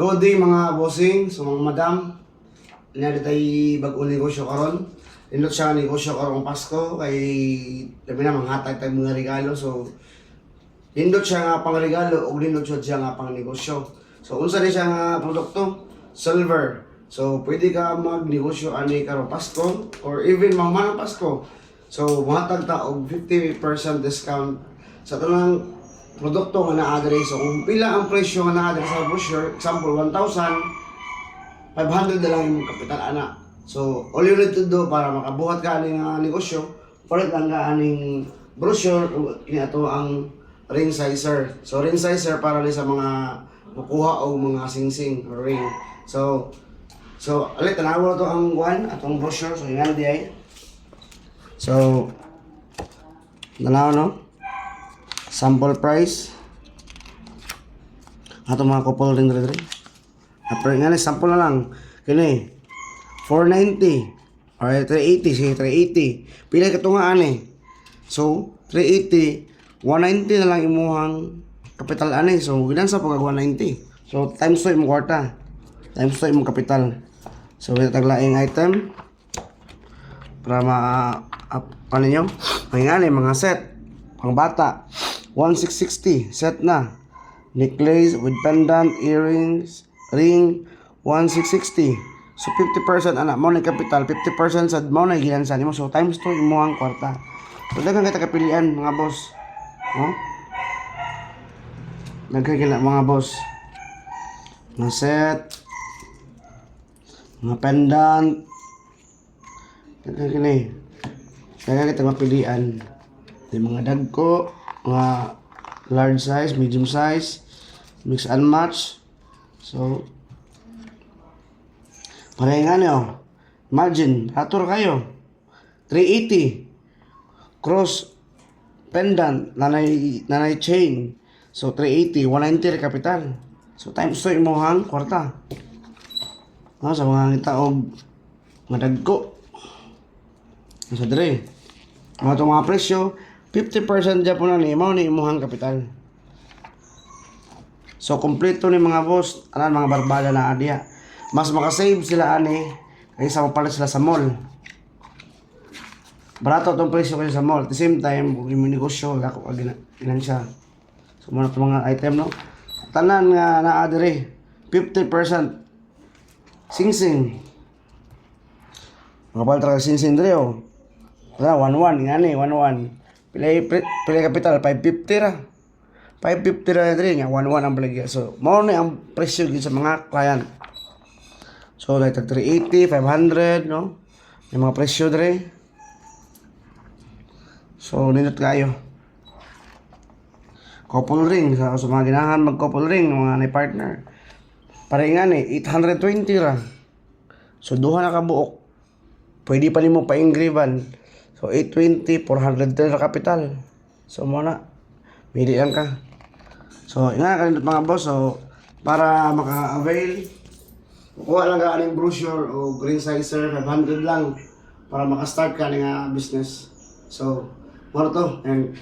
Good day mga bossing, so mga madam. Nari tayo bag-o negosyo karon. Indot siya negosyo karong Pasko kay labi na manghatag tayo mga regalo. So Nindot siya nga pang regalo o nindot siya siya nga pang negosyo. So unsa ni siya nga produkto? Silver. So pwede ka magnegosyo ani karong Pasko or even mga manang Pasko. So mahatag ta og 50% discount sa tanang produkto nga naa-adre. So kung pila ang presyo nga naa-adre sa brochure, example 1,000, 500 na lang yung kapital ana. So all you need to do para makabuhat ka aning nga negosyo, palit lang ka aning brochure o ini ato ang ring sizer. So ring sizer para ni sa mga makuha o mga singsing or ring. So so alit tanawa to ang one atong brochure so ingano di. So Tanaw no? Sample price. Ato mga couple ring dre dre. Apre nga ni sample na lang. Kini 490 or 380 sige 380. Pila ka nga ani. So 380 190 na lang imuhang kapital ani. So ginan sa pag 190. So times 2 imong kwarta. Times 2 imong kapital. So ito taglaing item para ma up ano nyo? Mga set. Pang bata. 1660 set na. Necklace with pendant, earrings, ring 1660. So 50% anak mo na kapital, 50% sa mo na ginansa nimo. So times 2 imo ang kwarta. So daghang kita kapilian mga boss. Oh? Daghang mga boss. Mga set. Mga pendant. Daghang kini. Kaya kita mapilian. Yung mga dagko, mga large size, medium size, mix and match. So, pareha nga niyo. Imagine, atur kayo. 380. Cross pendant, nanay, nanay chain. So, 380, 190 rin kapital. So, times 2 imuhang kwarta. Ah, sa mga ngita og mga dagko. Sa dire. Mga itong mga presyo, 50% dyan po na ni mo ni imuhang kapital. So, kompleto ni mga boss, anan mga barbada na adya. Mas makasave sila ani kaysa mapalit sila sa mall. Barato itong presyo kayo sa mall. At the same time, kung yung negosyo, ako kag ginan siya. So, itong mga item, no? Tanan nga na adre, 50% sing-sing. Mga paltra sing-sing dire, oh. Wala, 1-1, nga ni, 1-1. Pilay, pilay kapital, 550 ra. 550 ra diri nga 1-1 ang baligya. So, mao ni ang presyo gyud sa mga client. So, like 380, 500, no? Yung mga presyo diri. So, nindot kayo. Couple ring, sa, sa mga ginahan mag couple ring, mga ni partner. Pare nga ni, 820 ra. So, duha na ka buok. Pwede pa nimo pa-engravan. So, 820, 400 din na kapital. So, muna. Mili lang ka. So, nga kanindot mga boss. So, para maka-avail, kuha lang ka aning brochure o green sizer, 500 lang para maka-start ka nga business. So, muna to. And